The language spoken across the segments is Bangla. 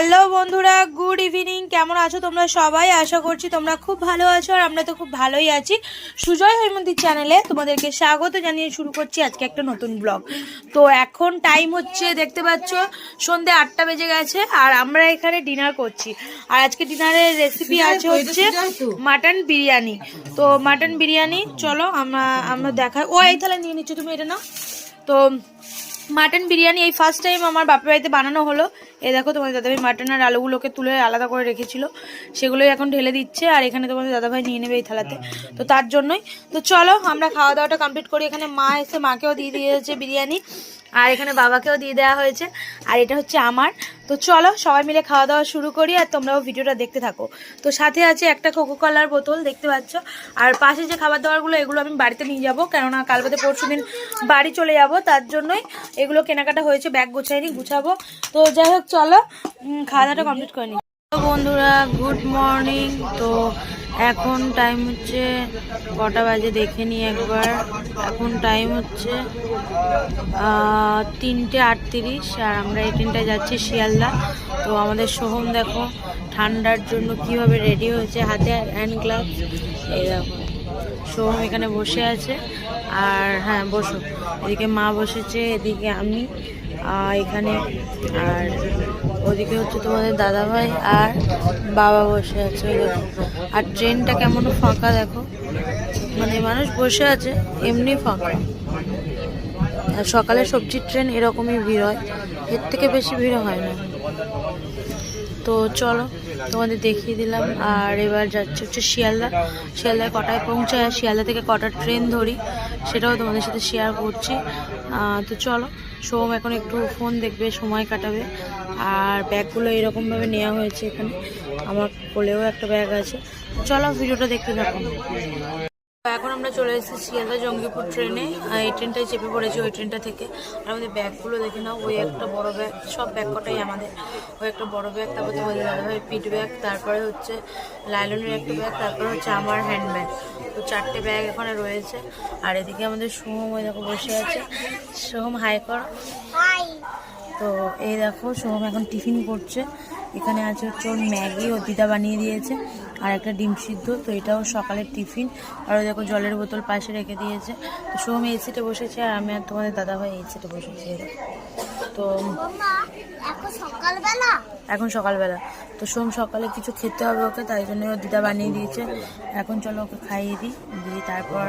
হ্যালো বন্ধুরা গুড ইভিনিং কেমন আছো তোমরা সবাই? আশা করছি তোমরা খুব ভালো আছো আর আমরা তো খুব ভালোই আছি। সুজয় হৈমন্দির চ্যানেলে তোমাদেরকে স্বাগত জানিয়ে শুরু করছি আজকে একটা নতুন ব্লগ তো এখন টাইম হচ্ছে দেখতে পাচ্ছ সন্ধে আটটা বেজে গেছে আর আমরা এখানে ডিনার করছি। আর আজকে ডিনারের রেসিপি আছে হচ্ছে মাটন বিরিয়ানি। তো মাটন বিরিয়ানি চলো আমরা আমরা দেখাই। ও এই তাহলে নিয়ে নিচ্ছ তুমি এটা নাও। তো মাটন বিরিয়ানি এই ফার্স্ট টাইম আমার বাপের বাড়িতে বানানো হলো। এ দেখো তোমাদের দাদাভাই মাটন আর আলুগুলোকে তুলে আলাদা করে রেখেছিল। সেগুলোই এখন ঢেলে দিচ্ছে আর এখানে তোমাদের দাদাভাই নিয়ে নেবে এই থালাতে। তো তার জন্যই। তো চলো, আমরা খাওয়া দাওয়াটা কমপ্লিট করি। এখানে মা এসে মাকেও দিয়ে দিয়েছে বিরিয়ানি। আর এখানে বাবাকেও দিয়ে দেওয়া হয়েছে। আর এটা হচ্ছে আমার। তো চলো, সবাই মিলে খাওয়া দাওয়া শুরু করি আর তোমরাও ভিডিওটা দেখতে থাকো। তো সাথে আছে একটা কোকো কলার বোতল, দেখতে পাচ্ছ? আর পাশে যে খাবার দাবারগুলো এগুলো আমি বাড়িতে নিয়ে যাব। কেননা কাল বাদে পরশু দিন বাড়ি চলে যাব, তার জন্যই এগুলো কেনাকাটা হয়েছে, ব্যাগ গোছাইনি, গুছাবো। তো যাই হোক, চলো খাওয়া দাওয়াটা কমপ্লিট করে তো বন্ধুরা গুড মর্নিং তো এখন টাইম হচ্ছে কটা বাজে দেখে নিই একবার। এখন টাইম হচ্ছে তিনটে আটত্রিশ, আর আমরা এই ট্রেনটায় যাচ্ছি শিয়ালদা। তো আমাদের সোহম দেখো, ঠান্ডার জন্য কীভাবে রেডি হয়েছে হাতে হ্যান্ড গ্লাভস এই দেখো, সোহম এখানে বসে আছে। আর হ্যাঁ বসো। এদিকে মা বসেছে, এদিকে আমি। এখানে আর ওদিকে হচ্ছে তোমাদের দাদাভাই আর বাবা বসে আছে আর ট্রেনটা কেমন ফাঁকা দেখো। মানে মানুষ বসে আছে, এমনি ফাঁকা। আর সকালে সবজির ট্রেন এরকমই ভিড় হয়। এর থেকে বেশি ভিড় হয় না। তো চলো, তোমাদের দেখিয়ে দিলাম। আর এবার যাচ্ছে হচ্ছে শিয়ালদা। শিয়ালদায় কটায় পৌঁছায়? আর শিয়ালদা থেকে কটা ট্রেন ধরি, সেটাও তোমাদের সাথে শেয়ার করছি। তো চলো, সোম এখন একটু ফোন দেখবে, সময় কাটাবে। আর ব্যাগগুলো এরকমভাবে নেওয়া হয়েছে এখানে। আমার কোলেও একটা ব্যাগ আছে। চলো, ভিডিওটা দেখতে থাকো। এখন আমরা চলে এসেছি শিয়ালদা জঙ্গিপুর ট্রেনে। এই ট্রেনটায় চেপে পড়েছি ওই ট্রেনটা থেকে। আর আমাদের ব্যাগগুলো দেখে নাও, ওই একটা বড় ব্যাগ, সব ব্যাগ কটাই আমাদের। ওই একটা বড় ব্যাগ, তারপর তোমাদের দাদাভাই পিট ব্যাগ, তারপরে হচ্ছে লাইলনের একটা ব্যাগ, তারপরে হচ্ছে আমার হ্যান্ড ব্যাগ তো চারটে ব্যাগ এখানে রয়েছে। আর এদিকে আমাদের সোহম ওই দেখো বসে আছে। সোহম, হাই কর। তো এই দেখো, সোহম এখন টিফিন করছে। এখানে আছে হচ্ছে ওর ম্যাগি, ও দিদা বানিয়ে দিয়েছে। আর একটা ডিম সিদ্ধ তো এটাও সকালের টিফিন। আর ওই দেখো জলের বোতল পাশে রেখে দিয়েছে। তো সোহম এই সিটে বসেছে আর আমি আর তোমাদের দাদাভাই এই সিটে বসেছি। তো এখন সকালবেলা? তো সোম সকালে কিছু খেতে হবে ওকে তাই জন্য ও দিদা বানিয়ে দিয়েছে। এখন চলো ওকে খাইয়ে দিই দিয়ে তারপর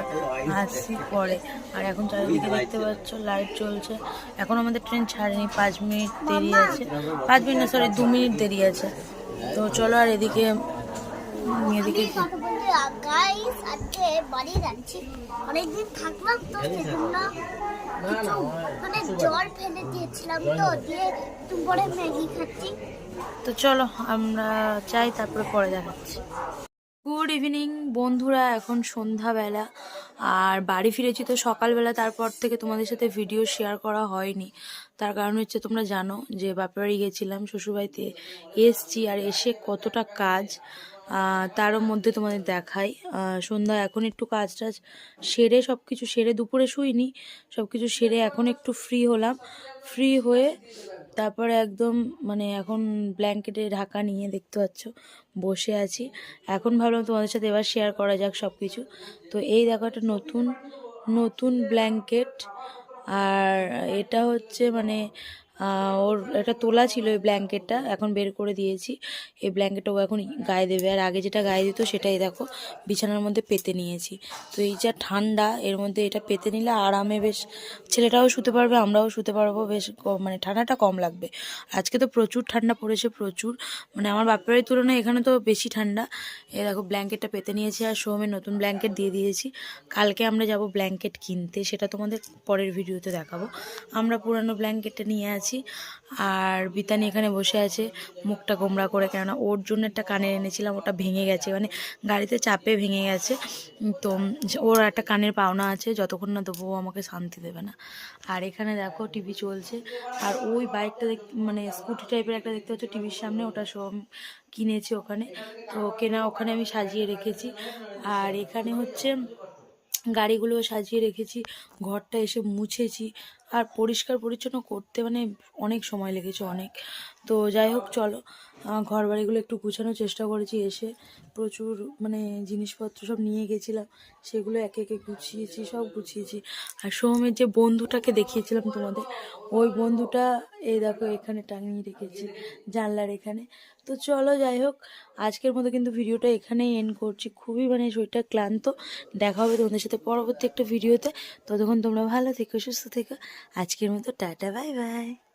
আসছি পরে। আর এখন চারিদিকে দেখতে পাচ্ছ লাইট চলছে এখন আমাদের ট্রেন ছাড়েনি পাঁচ মিনিট দেরি আছে। পাঁচ মিনিট না সরি দু মিনিট দেরি আছে। তো চলো আর এদিকে এদিকে কি- গাইস আজকে বাড়ি যাচ্ছি। অনেকদিন থাকলাম তো সেজন্য মানে জল ফেলে দিয়েছিলাম তো দিয়ে একটু পরে ম্যাগি খাচ্ছি। তো চলো আমরা যাই তারপরে পরে দেখাচ্ছি। গুড ইভিনিং বন্ধুরা, এখন সন্ধ্যাবেলা। আর বাড়ি ফিরেছি তো সকালবেলা, তারপর থেকে তোমাদের সাথে ভিডিও শেয়ার করা হয়নি। তার কারণ হচ্ছে, তোমরা জানো যে বাপের বাড়ি গেছিলাম, শ্বশুরবাড়িতে এসছি আর এসে কতটা কাজ তারও মধ্যে তোমাদের দেখাই। সন্ধ্যা এখন একটু কাজ টাজ সেরে সব কিছু সেরে দুপুরে শুইনি সব কিছু সেরে এখন একটু ফ্রি হলাম। ফ্রি হয়ে তারপরে একদম মানে এখন ব্ল্যাঙ্কেটে ঢাকা নিয়ে দেখতে পাচ্ছ, বসে আছি। এখন ভাবলাম তোমাদের সাথে এবার শেয়ার করা যাক সব কিছু তো এই দেখো একটা নতুন নতুন ব্ল্যাঙ্কেট আর এটা হচ্ছে মানে ওর একটা তোলা ছিল এই ব্ল্যাঙ্কেটটা, এখন বের করে দিয়েছি। এই ব্ল্যাঙ্কেটটা ও এখন গায়ে দেবে। আর আগে যেটা গায়ে দিত সেটাই দেখো, বিছানার মধ্যে পেতে নিয়েছি। তো এই যা ঠান্ডা, এর মধ্যে এটা পেতে নিলে আরামে বেশ, ছেলেটাও শুতে পারবে, আমরাও শুতে পারব, বেশ মানে ঠান্ডাটা কম লাগবে। আজকে তো প্রচুর ঠান্ডা পড়েছে, প্রচুর। মানে আমার বাপের তুলনায় এখানে তো বেশি ঠান্ডা। এই দেখো, ব্ল্যাঙ্কেটটা পেতে নিয়েছি আর সোমের নতুন ব্ল্যাঙ্কেট দিয়ে দিয়েছি। কালকে আমরা যাব ব্ল্যাঙ্কেট কিনতে, সেটা তোমাদের পরের ভিডিওতে দেখাবো। আমরা পুরানো ব্ল্যাঙ্কেটটা নিয়ে আছি। আর বিতানি এখানে বসে আছে, মুখটা গোমরা করে, কেননা ওর জন্য একটা কানের এনেছিলাম, ওটা ভেঙে গেছে মানে গাড়িতে চাপে ভেঙে গেছে। তো ওর একটা কানের পাওনা আছে, যতক্ষণ না দেবো আমাকে শান্তি দেবে না। আর এখানে দেখো টিভি চলছে, আর ওই বাইকটা মানে স্কুটি টাইপের একটা দেখতে পাচ্ছ, টিভির সামনে, ওটা সব কিনেছি ওখানে। তো কেনা ওখানে আমি সাজিয়ে রেখেছি। আর এখানে হচ্ছে গাড়িগুলো সাজিয়ে রেখেছি, ঘরটা এসে মুছেছি আর পরিষ্কার পরিচ্ছন্ন করতে মানে অনেক সময় লেগেছে অনেক। তো যাই হোক, চলো। ঘর বাড়িগুলো একটু গুছানোর চেষ্টা করেছি, এসে প্রচুর মানে জিনিসপত্র সব নিয়ে গেছিলাম, সেগুলো একে একে গুছিয়েছি, সব গুছিয়েছি। আর সোহমের যে বন্ধুটাকে দেখিয়েছিলাম তোমাদের, ওই বন্ধুটা এই দেখো এখানে টাঙিয়ে রেখেছি জানলার এখানে। তো চলো যাই হোক, আজকের মতো কিন্তু ভিডিওটা এখানেই এন্ড করছি। খুবই মানে শরীরটা ক্লান্ত। দেখা হবে তোমাদের সাথে পরবর্তী একটা ভিডিওতে। ততক্ষণ তোমরা ভালো থেকো, সুস্থ থেকো। আজকের মতো টাটা বাই বাই